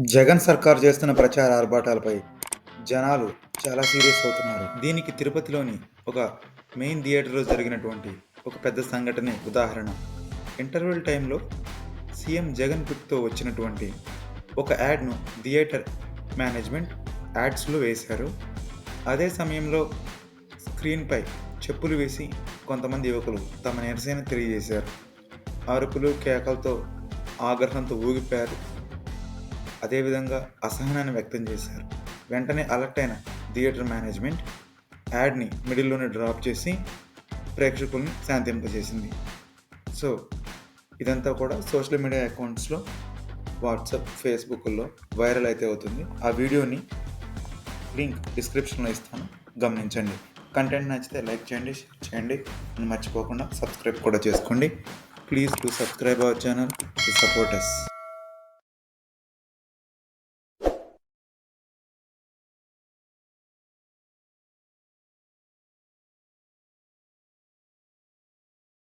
జగన్ సర్కార్ చేస్తున్న ప్రచార ఆర్భాటాలపై జనాలు చాలా సీరియస్ అవుతున్నారు. దీనికి తిరుపతిలోని ఒక మెయిన్ థియేటర్లో జరిగినటువంటి ఒక పెద్ద సంఘటనే ఉదాహరణ. ఇంటర్వెల్ టైంలో సీఎం జగన్ పిక్తో వచ్చినటువంటి ఒక యాడ్ను థియేటర్ మేనేజ్మెంట్ యాడ్స్లో వేశారు. అదే సమయంలో స్క్రీన్పై చెప్పులు వేసి కొంతమంది యువకులు తమ నిరసన తెలియజేశారు. అరుపులు కేకలతో ఆగ్రహంతో ఊగిపోయారు. అదేవిధంగా అసహనాన్ని వ్యక్తం చేశారు. వెంటనే అలర్ట్ అయిన థియేటర్ మేనేజ్మెంట్ యాడ్ని మిడిల్లోనే డ్రాప్ చేసి ప్రేక్షకుల్ని శాంతింపజేసింది. సో ఇదంతా కూడా సోషల్ మీడియా అకౌంట్స్లో వాట్సాప్ ఫేస్బుక్లో వైరల్ అయితే అవుతుంది. ఆ వీడియోని లింక్ డిస్క్రిప్షన్లో ఇస్తాను. గమనించండి. కంటెంట్ నచ్చితే లైక్ చేయండి షేర్ చేయండి. మర్చిపోకుండా సబ్స్క్రైబ్ కూడా చేసుకోండి. Please to subscribe our channel to support us